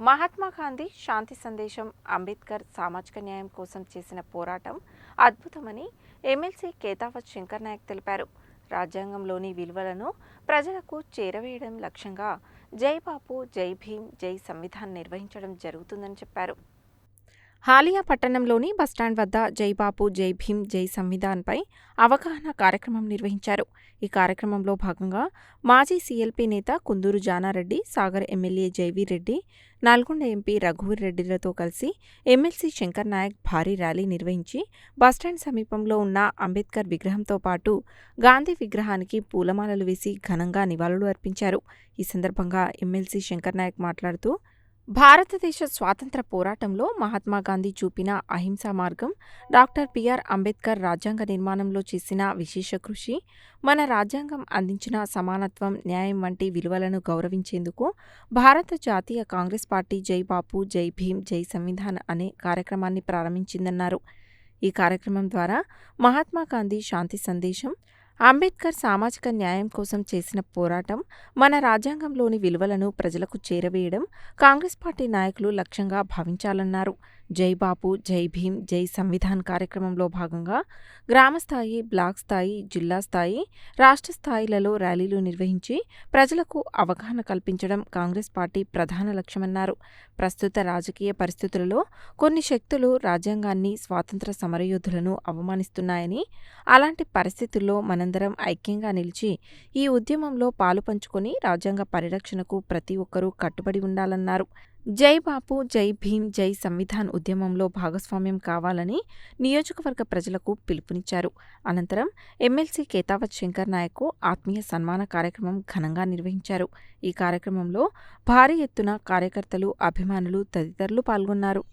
మహాత్మా గాంధీ శాంతి సందేశం అంబేద్కర్ సామాజిక న్యాయం కోసం చేసిన పోరాటం అద్భుతమని ఎమ్మెల్సీ కేతావత్ శంకర్ నాయక్ తెలిపారు. రాజ్యాంగంలోని విలువలను ప్రజలకు చేరవేయడం లక్ష్యంగా జై బాపు జై భీమ్ జై సంవిధాన్ నిర్వహించడం జరుగుతుందని చెప్పారు. హాలియా పట్టణంలోని బస్టాండ్ వద్ద జై బాపు జై భీమ్ జై సంవిధాన్పై అవగాహన కార్యక్రమం నిర్వహించారు. ఈ కార్యక్రమంలో భాగంగా మాజీ సీఎల్పీ నేత కుందూరు జానారెడ్డి సాగర్ ఎమ్మెల్యే జైవీర్ రెడ్డి నల్గొండ ఎంపీ రఘువీర్ రెడ్డిలతో కలిసి ఎమ్మెల్సీ శంకర్ నాయక్ భారీ ర్యాలీ నిర్వహించి బస్టాండ్ సమీపంలో ఉన్న అంబేద్కర్ విగ్రహంతో పాటు గాంధీ విగ్రహానికి పూలమాలలు వేసి ఘనంగా నివాళులు అర్పించారు. ఈ సందర్భంగా ఎమ్మెల్సీ శంకర్ నాయక్ మాట్లాడుతూ భారతదేశ స్వాతంత్ర పోరాటంలో మహాత్మాగాంధీ చూపిన అహింసా మార్గం డాక్టర్ బిఆర్ అంబేద్కర్ రాజ్యాంగ నిర్మాణంలో చేసిన విశేష కృషి మన రాజ్యాంగం అందించిన సమానత్వం న్యాయం వంటి విలువలను గౌరవించేందుకు భారత జాతీయ కాంగ్రెస్ పార్టీ జై బాపు జై భీమ్ జై సంవిధాన్ అనే కార్యక్రమాన్ని ప్రారంభించిందన్నారు. ఈ కార్యక్రమం ద్వారా మహాత్మాగాంధీ శాంతి సందేశం అంబేద్కర్ సామాజిక న్యాయం కోసం చేసిన పోరాటం మన రాజ్యాంగంలోని విలువలను ప్రజలకు చేరవేయడం కాంగ్రెస్ పార్టీ నాయకులు లక్ష్యంగా భావించాలన్నారు. జై బాపు జై భీమ్ జై సంవిధాన్ కార్యక్రమంలో భాగంగా గ్రామస్థాయి బ్లాక్ స్థాయి జిల్లా స్థాయి రాష్ట్ర స్థాయిలలో ర్యాలీలు నిర్వహించి ప్రజలకు అవగాహన కల్పించడం కాంగ్రెస్ పార్టీ ప్రధాన లక్ష్యమన్నారు. ప్రస్తుత రాజకీయ పరిస్థితులలో కొన్ని శక్తులు రాజ్యాంగాన్ని స్వాతంత్ర సమరయోధులను అవమానిస్తున్నాయని అలాంటి పరిస్థితుల్లో మనందరం ఐక్యంగా నిలిచి ఈ ఉద్యమంలో పాలు పంచుకొని రాజ్యాంగ పరిరక్షణకు ప్రతి ఒక్కరూ కట్టుబడి ఉండాలన్నారు. జై బాపు జై భీమ్ జై సంవిధాన్ ఉద్యమంలో భాగస్వామ్యం కావాలని నియోజకవర్గ ప్రజలకు పిలుపునిచ్చారు. అనంతరం ఎమ్మెల్సీ కేతావత్ శంకర్ నాయక్ ఆత్మీయ సన్మాన కార్యక్రమం ఘనంగా నిర్వహించారు. ఈ కార్యక్రమంలో భారీ ఎత్తున కార్యకర్తలు అభిమానులు తదితరులు పాల్గొన్నారు.